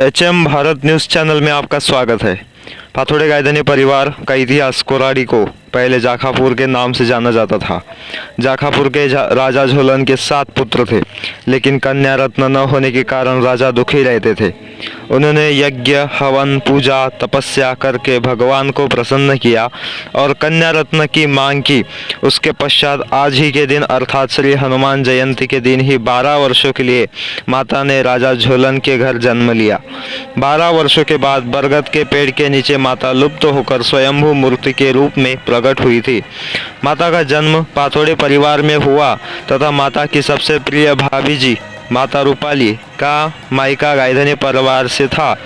H M Bharat news channel में आपका स्वागत है। पाथोड़े गायदनी परिवार का इतिहास कोराडी को पहले जाखापुर के नाम से जाना जाता था। जाखापुर के जा- राजा झोलन के सात पुत्र थे, लेकिन कन्या रत्न न होने के कारण राजा दुखी रहते थे। उन्होंने यज्ञ, हवन, पूजा, तपस्या करके भगवान को प्रसन्न किया और कन्या रत्न की मांग की। उसके पश्चात आज ही के दिन, अर्थात श्री हनुमान जयंती के दिन ही बारह वर्षों के लिए माता ने राजा झोलन के घर जन्म लिया। बारह वर्षों के बाद बरगद के पेड़ के नीचे माता लुप्त होकर स्वयंभू मूर्ति के रूप में प्रकट हुई थी। माता का जन्म पाथोड़े परिवार में हुआ तथा माता की सबसे प्रिय भाभी जी माता रूपाली का मायका गायधनी परिवार से था।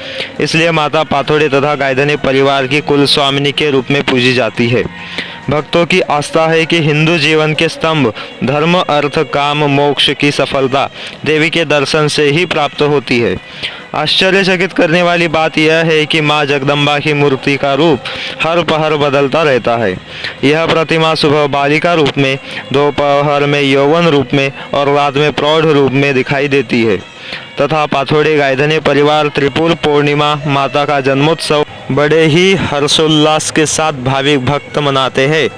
इसलिए माता पाथोड़े तथा गायधनी परिवार की कुल स्वामिनी के रूप में पूजी जाती है। भक्तों की आस्था है कि हिंदू जीवन के स्तंभ, धर्म, अर्थ, काम, मोक्ष की सफलता देवी के दर्शन से ही प्राप्त होती है। आश्चर्यचकित करने वाली बात यह है कि माँ जगदम्बा की मूर्ति का रूप हर पहर बदलता रहता है। यह प्रतिमा सुबह बालिका रूप में, दोपहर में यौवन रूप में और रात में प्रौढ़ रूप में दिखाई देती है। तथा पाथोड़े गायधनी परिवार त्रिपुर पूर्णिमा माता का जन्मोत्सव बड़े ही हर्षोल्लास के साथ भाविक भक्त मनाते हैं।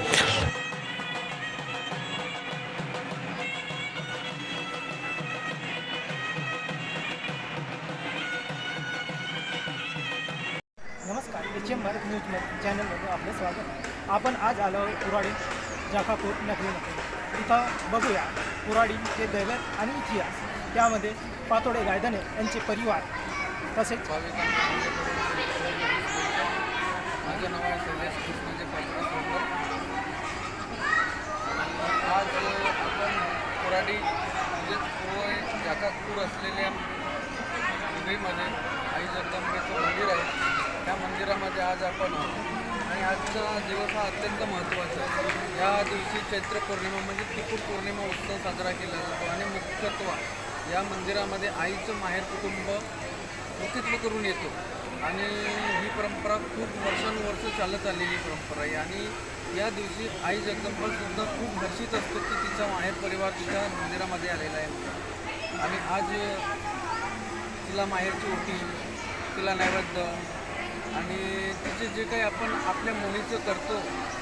एम भारत न्यूज चॅनलमध्ये आपलं स्वागत. आपण आज आलो आहोत कुराडी जाखापूर नगरीमध्ये. इथं बघूया कुराडीचे दैवत आणि इतिहास. त्यामध्ये पातोडे गायदने यांचे परिवार तसेच माझं नाव आहे शैलेश कृष्णाचे सोडकर आज आपण कुराडी म्हणजे पूर्व जाकापूर असलेल्या नगरीमध्ये आई जगदंबेचं मंदिरामध्ये आज आपण आहोत. आणि आजचा दिवस हा अत्यंत महत्त्वाचा आहे. या दिवशी चैत्र पौर्णिमा म्हणजे त्रिपूर पौर्णिमा उत्सव साजरा केला जातो. आणि मुख्यत्व या मंदिरामध्ये आईचं माहेर कुटुंब मुख्यत्व करून येतो. आणि ही परंपरा खूप वर्षानुवर्ष चालत आलेली परंपरा आहे. आणि या दिवशी आई जगदंबासुद्धा खूप हर्षित असतो की तिचा माहेर परिवार तिच्या मंदिरामध्ये आलेला आहे. आणि आज तिला माहेरची ओटी तिला नैवेद्य आणि तिचे जे काही आपण आपल्या मुलीचं करतो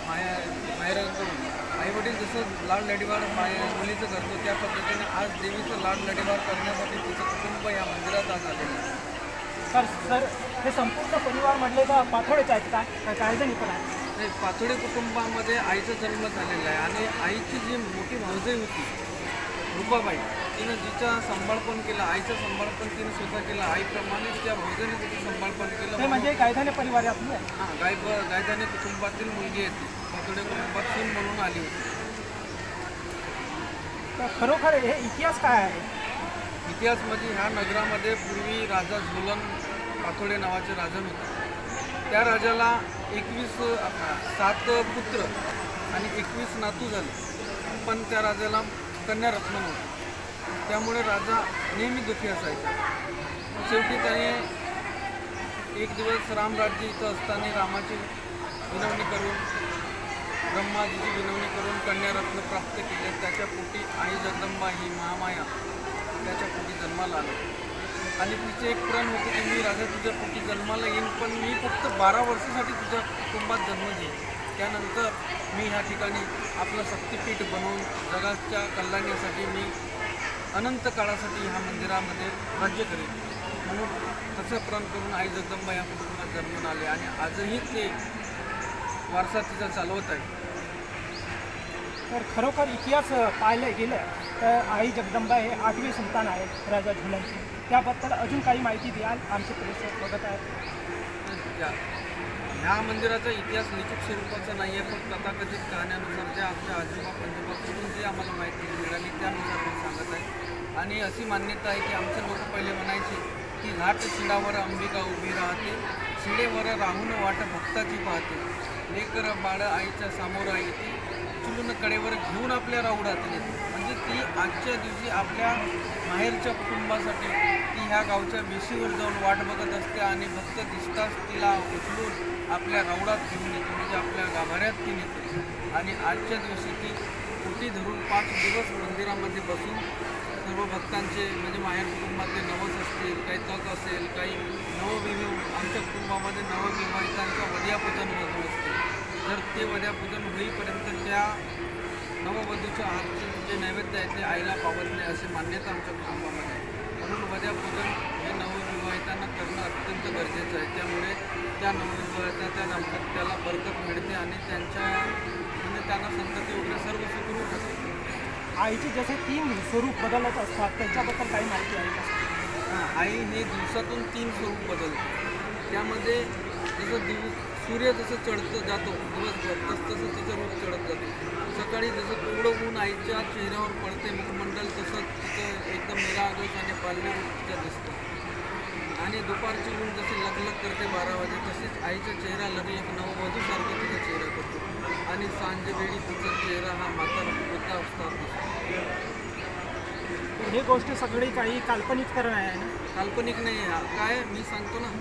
माया माहेरांकडून आईवडील जसं लाड लढीवार माया मुलीचं करतो त्या पद्धतीने आज देवीचं लाड लढीवार करण्यासाठी तिचं कुटुंब या मंदिरात आज आलेलं आहे. सर सर हे संपूर्ण परिवार म्हटले तर पाथोडेच आहेत काय का गायधनी पण आहे. नाही पातोडे कुटुंबामध्ये आईचा जन्म झालेला आहे आणि आईची जी मोठी भावजई होती रुपाबाई तिनं जिचा संभाळपण केलं आईचं संभाळपण तिने स्वतः केलं आईप्रमाणेच त्या भावजेने तिचं संभाळपण केलं. ते म्हणजे गायधने परिवार आपली. हां गाय गायदाने कुटुंबातील मुलगी आहे ती. पातोडे कुटुंबात सून म्हणून आली होती. तर खरोखर हे इतिहास काय आहे? इतिहासमध्ये ह्या नगरामध्ये पूर्वी राजा झोलन पाथोडे नावाचे राजन होते. त्या राजाला एकवीस सात पुत्र आणि एकवीस नातू झाले. पण त्या राजाला कन्या रत्न नव्हती त्यामुळे राजा नेहमी दुःखी असायचा. शेवटी त्याने एक दिवस रामराज्य इथं असताना रामाची विनवणी करून ब्रह्माजीची विनवणी करून कन्यारत्न प्राप्त केले. त्याच्या पोटी आई जगदंबा ही महामाया त्याच्या पोटी जन्माला आली. आणि तिचे एक प्रण होते की मी राजा तुझ्या पोटी जन्माला येईन पण मी फक्त बारा वर्षासाठी तुझ्या कुटुंबात जन्म घेईन. त्यानंतर मी ह्या ठिकाणी आपलं शक्तिपीठ बनवून जगाच्या कल्याणासाठी मी अनंत काळासाठी ह्या मंदिरामध्ये राज्य करेन म्हणून तसं प्रण करून आई जगदंबा या कुटुंबात जन्मून आले आणि आजही ते वारसा तिचा चालवत आहे. तर खरोखर इतिहास पाहायला गेलं तर आई जगदंबा हे आठवी संतान आहे राजा झुलनची त्याबद्दल अजून काही माहिती द्याल आमचे प्रेक्षक बघत आहेत. ह्या मंदिराचा इतिहास लिखित स्वरूपाचा नाही आहे पण तथाकथित कहाण्यानुसार जे आमच्या आजोबा पंजोबाकडून जी आम्हाला माहिती मिळाली त्यानुसार मी सांगत आहे. आणि अशी मान्यता आहे की आमचे लोक पहिले म्हणायचे की घाट शिडावर अंबिका उभी राहते शिडेवर राहून वाट भक्ताची पाहते. लेकर बाळ आईच्या सामोरं येते चुलून कडेवर घेऊन आपल्या राऊडात येते ती आजच्या दिवशी आपल्या माहेरच्या कुटुंबासाठी ती ह्या गावच्या वेशीवर जाऊन वाट बघत असते आणि भक्त दिसताच तिला उचलून आपल्या गावडात घेऊन येते म्हणजे आपल्या गाभाऱ्यात ती नेते. आणि आजच्या दिवशी ती पोटी धरून पाच दिवस मंदिरामध्ये बसून सर्व भक्तांचे म्हणजे माहेर कुटुंबातले नवस असतील काही तक असेल काही कुटुंबामध्ये नवविवाहितांचा वध्यापचन होत असते. तर ते वद्यापूजन होईपर्यंत त्या नववधूच्या हातचे जे नैवेद्य आहे ते आईला पावत नाही अशी मान्यता आमच्या कुटुंबामध्ये आहे. म्हणून वद्यापूजन हे नवविवाहितांना करणं अत्यंत गरजेचं आहे. त्यामुळे त्या नवविवाहिता त्या दाम्पत्याला बरकत मिळते आणि त्यांच्या म्हणजे त्यांना संतती वगैरे सर्व सुखरूप होते आईचे जसे तीन स्वरूप बदलत असतात त्याच्याबद्दल काही माहिती आहे का? आई हे दिवसातून तीन स्वरूप बदलते. त्यामध्ये जसं दिवस सूर्य जसं चढतं जातो दिवसभर तस तसं तिचं रूप चढत जातं. सकाळी जसं कोवडं ऊन आईच्या चेहऱ्यावर पडते मुखमंडल तसं तिचं एकदम निरागस आणि रूप तिचं दिसतं. आणि दुपारची ऊन जशी लगलग करते बारा वाजे तशीच आईचा चेहरा लगलग नववधूसारखा तिचा चेहरा करतो. आणि सांजेवेळी तिचा चेहरा हा म्हातारा वृद्धावस्थात दिसतो. हे गोष्ट सगळी काही काल्पनिककरण आहे ना? काल्पनिक नाही आहे. हा काय मी सांगतो ना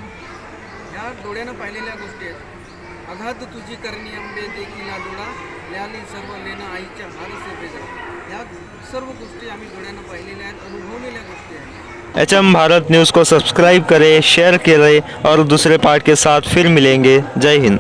ह्या डोळ्यानं पाहिलेल्या गोष्टी आहेत. अघात तुझी करणी आंबे देखील लालूला ल्याली सर्व लेणं आईच्या हारसे बेजा या सर्व गोष्टी आम्ही डोळ्यानं पाहिलेल्या आहेत, अनुभवलेल्या गोष्टी आहेत. एच एम भारत न्यूज़ को सब्सक्राइब करें शेयर करें और दूसरे पार्ट के साथ फिर मिलेंगे. जय हिंद.